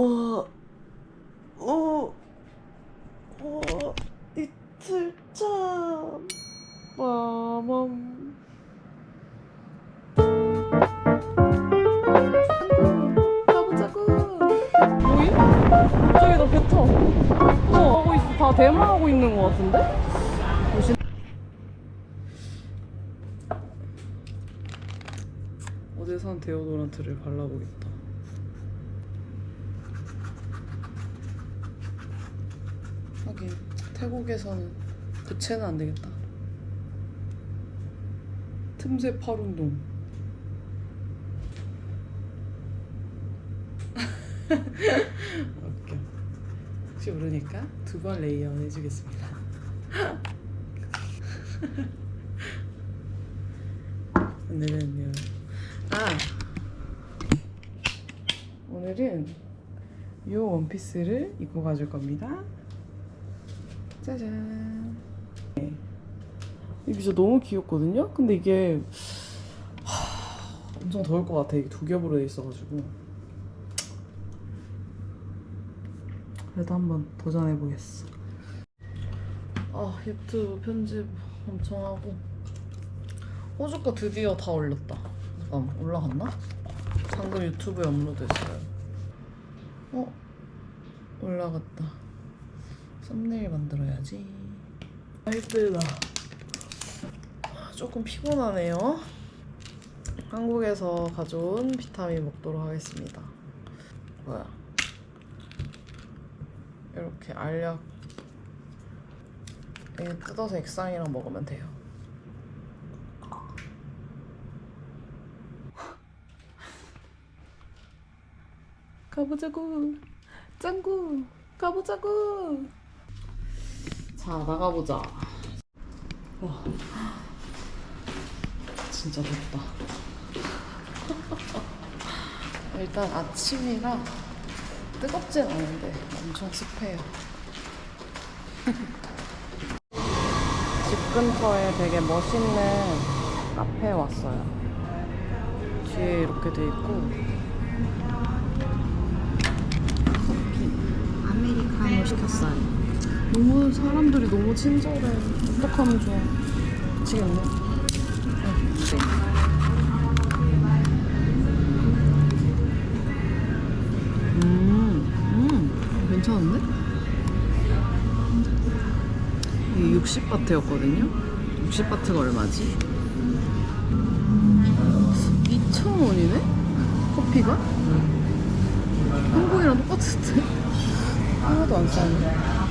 어, 어, 어, 이틀 참, 빠밤. 가보자고. 뭐임? 저기 나배 타. 어, 하고 있어. 다 대마하고 있는 것 같은데? 어제 산 데오도란트를 발라보겠다. 하긴 태국에서는 부채는 안 되겠다. 틈새 팔 운동. 웃겨. 혹시 모르니까 두 번 레이어 해주겠습니다. 오늘은요. 아 오늘은 이 원피스를 입고 가줄 겁니다. 짜잔. 네. 이게 진짜 너무 귀엽거든요? 근데 이게 하, 엄청 더울 것 같아. 이게 두 겹으로 돼 있어가지고. 그래도 한번 도전해 보겠어. 아 유튜브 편집 엄청 하고 호주 거 드디어 다 올렸다. 잠깐 올라갔나? 방금 유튜브에 업로드했어요. 어 올라갔다. 썸네일 만들어야지. 아 힘들다. 조금 피곤하네요. 한국에서 가져온 비타민 먹도록 하겠습니다. 뭐야? 이렇게 알약 이게 뜯어서 액상이랑 먹으면 돼요. 가보자고 짱구 가보자고 자 나가보자. 와 진짜 덥다. 일단 아침이라 뜨겁진 않은데 엄청 습해요. 집 근처에 되게 멋있는 카페에 왔어요. 뒤에 이렇게 돼 있고. 아메리카노 시켰어요. 너무 사람들이 너무 친절해. 어떡하면 좋아. 미치겠네. 음, 음, 괜찮은데? 이게 60바트였거든요? 60바트가 얼마지? 2,000원이네? 커피가? 한국이랑 똑같은데? 하나도 안 싸네.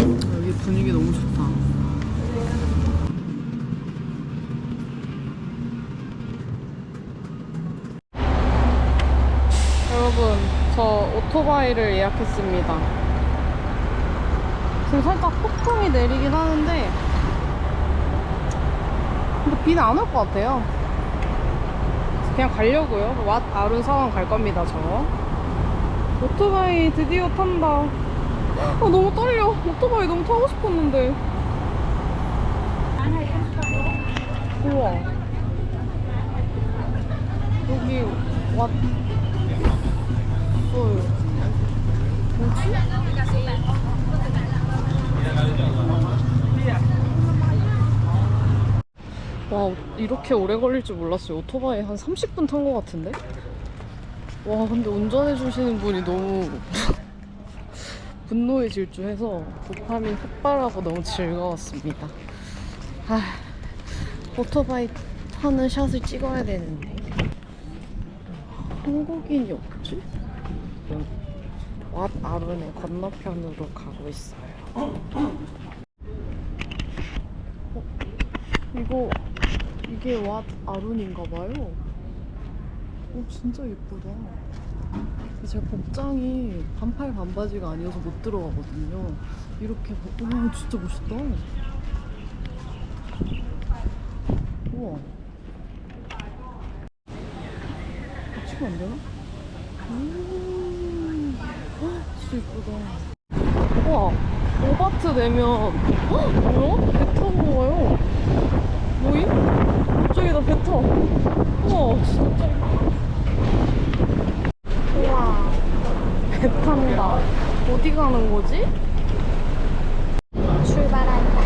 여기 분위기 너무 좋다. 여러분, 저 오토바이를 예약했습니다. 지금 살짝 폭풍이 내리긴 하는데, 근데 비는 안 올 것 같아요. 그냥 가려고요. 왓 아룬 사원 갈 겁니다, 저. 오토바이 드디어 탄다. 아, 너무 떨려. 오토바이 너무 타고 싶었는데. 우와. 여기 왓. 있어요. 뭐지? 와, 이렇게 오래 걸릴 줄 몰랐어요. 오토바이 한 30분 탄 것 같은데? 와, 근데 운전해 주시는 분이 너무 분노에 질주해서 도파민 폭발하고 너무 즐거웠습니다. 아, 오토바이 타는 샷을 찍어야 되는데. 한국인이 없지? 왓 아룬의 건너편으로 가고 있어요. 어? 이거 이게 왓 아룬인가 봐요. 오 진짜 예쁘다. 제가 복장이 반팔 반바지가 아니어서 못 들어가거든요. 이렇게 보- 오 진짜 멋있다. 우와. 치면 안 되나? 음, 헉, 진짜 예쁘다. 우와, 5바트 내면, 헉, 뭐야? 배 타고 가요. 뭐임? 갑자기 나나배 타. 우와, 진짜. 배 탄다. 어디 가는 거지? 출발한다.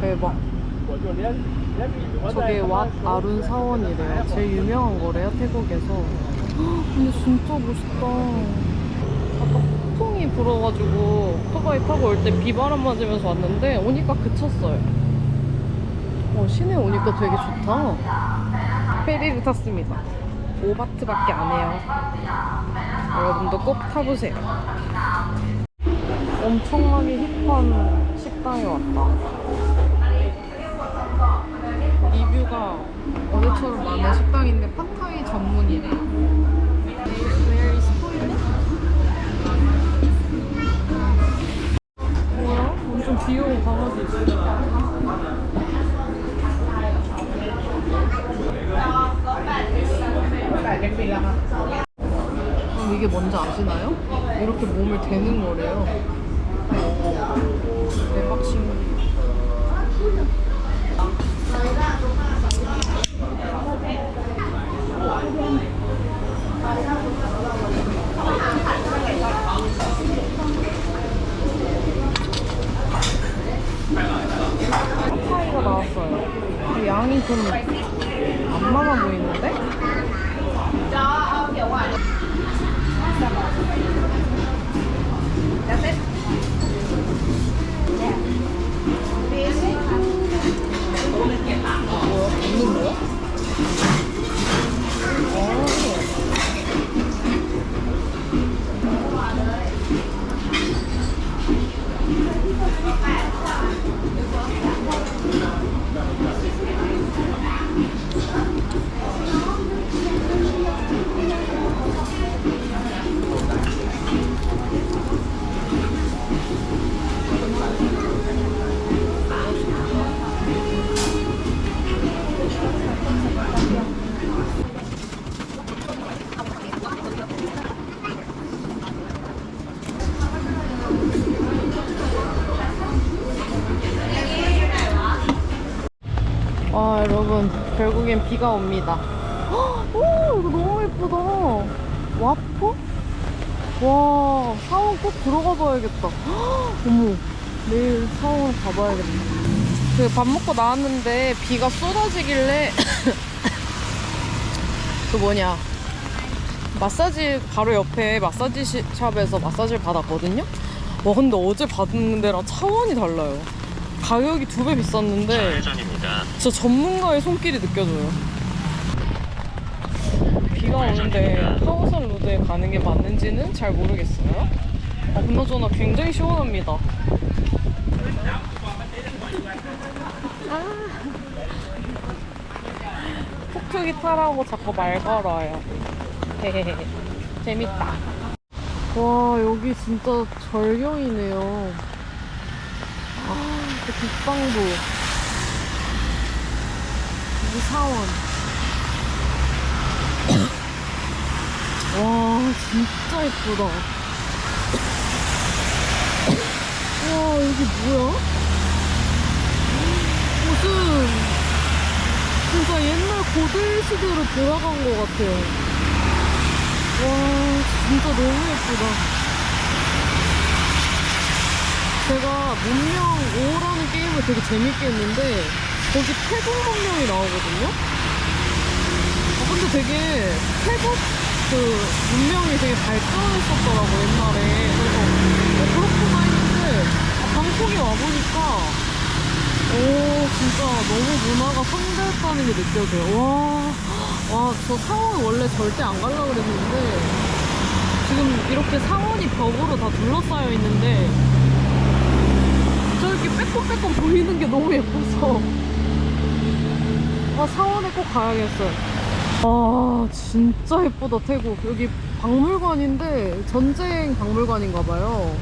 대박. 저게 왓 아룬 사원이래요. 제일 유명한 거래요, 태국에서. 헉, 근데 진짜 멋있다. 아까 폭풍이 불어가지고 오토바이 타고 올 때 비바람 맞으면서 왔는데 오니까 그쳤어요. 어, 시내 오니까 되게 좋다. 페리를 탔습니다. 5바트밖에 안 해요. 여러분도 꼭 타보세요. 엄청나게 힙한 식당에 왔다. 리뷰가 어제처럼 많은 식당인데 팟타이 전문이래. Where 귀여운 강아지. 그럼 이게 뭔지 아시나요? 이렇게 몸을 대는 거래요. 대박 신기. 파파이가 나왔어요. 근데 양이 좀 안 많아 보이는데? 뭐 여러분 결국엔 비가 옵니다. 헉, 오 이거 너무 예쁘다. 와퍼? 와 사원 꼭 들어가 봐야겠다. 헉, 어머 내일 사원 가봐야겠네 그밥 먹고 나왔는데 비가 쏟아지길래 그 뭐냐 마사지 바로 옆에 마사지 시- 샵에서 마사지를 받았거든요? 와 근데 어제 받은 데랑 차원이 달라요 가격이 두 배 비쌌는데 좌회전입니다. 진짜 전문가의 손길이 느껴져요. 비가 오는데 하우선 로드에 가는 게 맞는지는 잘 모르겠어요. 아, 그나저나 굉장히 시원합니다. 아. 톡톡이 타라고 자꾸 말 걸어요. 재밌다. 와, 여기 진짜 절경이네요. 아, 그 뒷방도. 여기 사원. 와, 진짜 예쁘다. 와, 여기 뭐야? 무슨, 진짜 옛날 고대 시대로 돌아간 것 같아요. 와, 진짜 너무 예쁘다. 제가 문명 5라는 게임을 되게 재밌게 했는데 거기 태국 문명이 나오거든요. 어, 근데 되게 태국 그 문명이 되게 발전했었더라고 옛날에. 그래서 어, 그렇구나 했는데 아, 방콕에 와 보니까 오 진짜 너무 문화가 상대했다는 게 느껴져요. 와, 와저 상원 원래 절대 안 가려고 그랬는데 지금 이렇게 상원이 벽으로 다 둘러싸여 있는데 저렇게 빼꼼빼꼼 보이는 게 너무 예뻐서 아 상원에 꼭 가야겠어요 아 진짜 예쁘다 태국 여기 박물관인데 전쟁 박물관인가 봐요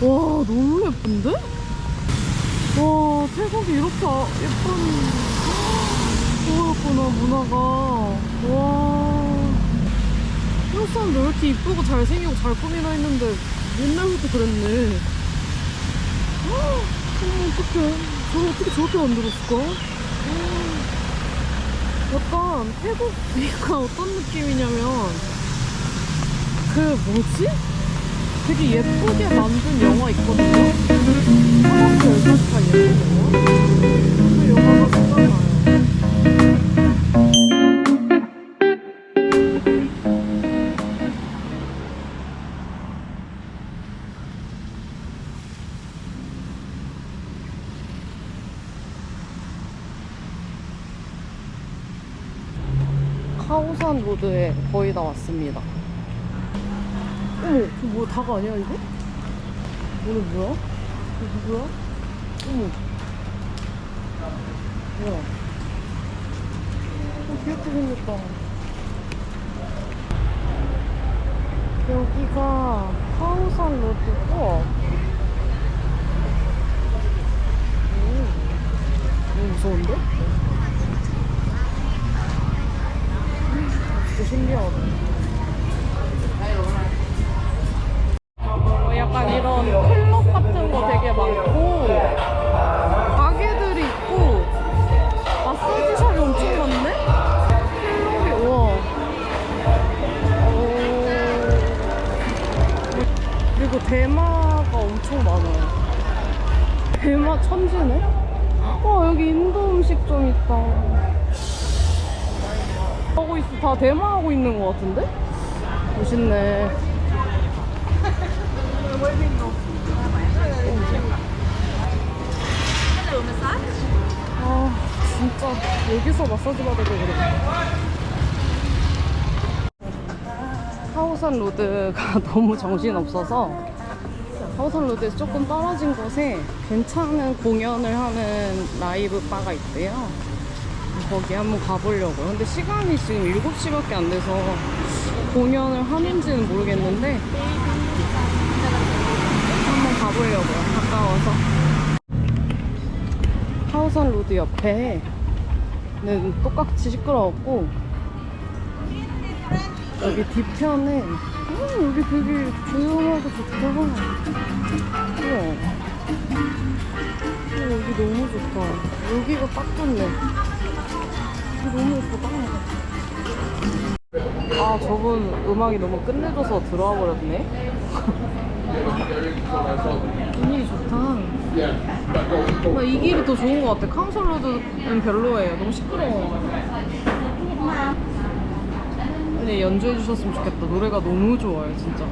와 너무 예쁜데? 와, 태국이 이렇게 아- 예쁜, 그거였구나, 문화가. 와. 한국 사람들 왜 이렇게 이쁘고 잘생기고 잘 꾸미나 했는데, 옛날부터 그랬네. 헉, 어머, 어떡해. 저걸 어떻게 저렇게 만들었을까? 약간 태국이가 어떤 느낌이냐면, 그 뭐지? 되게 예쁘게 만든 영화 있거든요? 한국도 열사스탄 예쁜 영화? 그 영화가 생각나 카오산 로드에 거의 다 왔습니다. 어머, 저 뭐야, 다가 아니야, 이거? 오늘 뭐야? 이거 누구야? 어머. 뭐야? 어, 귀엽게 생겼다. 여기가 카오산 로드고, 오, 너무 무서운데? 진짜 신기하다. 어, 약간 이런 클럽 같은 거 되게 많고 가게들이 있고 마사지 샵이 엄청 많네? 클럽이 우와 오. 그리고 대마가 엄청 많아요 대마 천지네? 와 여기 인도 음식점 있다 하고 있어. 다 대마 하고 있는 것 같은데? 멋있네. 아 진짜 여기서 마사지 받아도 그래. 하오산 로드가 너무 정신없어서 하오산 로드에서 조금 떨어진 곳에 괜찮은 공연을 하는 라이브 바가 있대요 거기 한번 가보려고요. 근데 시간이 지금 7시밖에 안 돼서 공연을 하는지는 모르겠는데 한번 가보려고요. 가까워서. 하우산 로드 옆에는 똑같이 시끄러웠고 여기 뒤편에 음, 여기 되게 조용하고 좋다. 우와, 여기 너무 좋다. 여기가 딱 좋네 너무 예쁘다 아 저분 음악이 너무 끝내줘서 들어와 버렸네 분위기 좋다 나 이 길이 더 좋은 것 같아. 카운솔로드는 별로예요. 너무 시끄러워. 근데 연주해 주셨으면 좋겠다. 노래가 너무 좋아요, 진짜.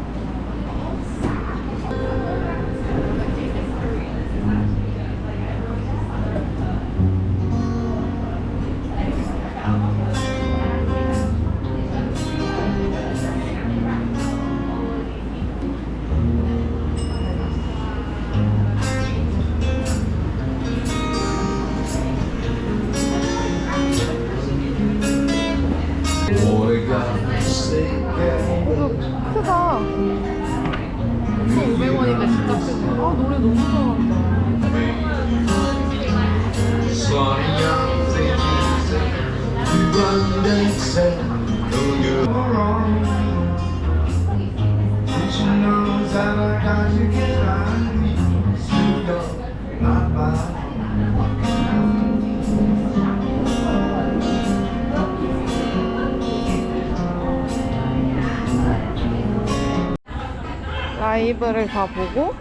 라이브를 다 보고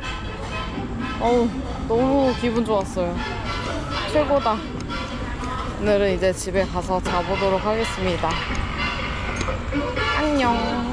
어우 너무 기분 좋았어요. 최고다. 오늘은 이제 집에 가서 자보도록 하겠습니다. 안녕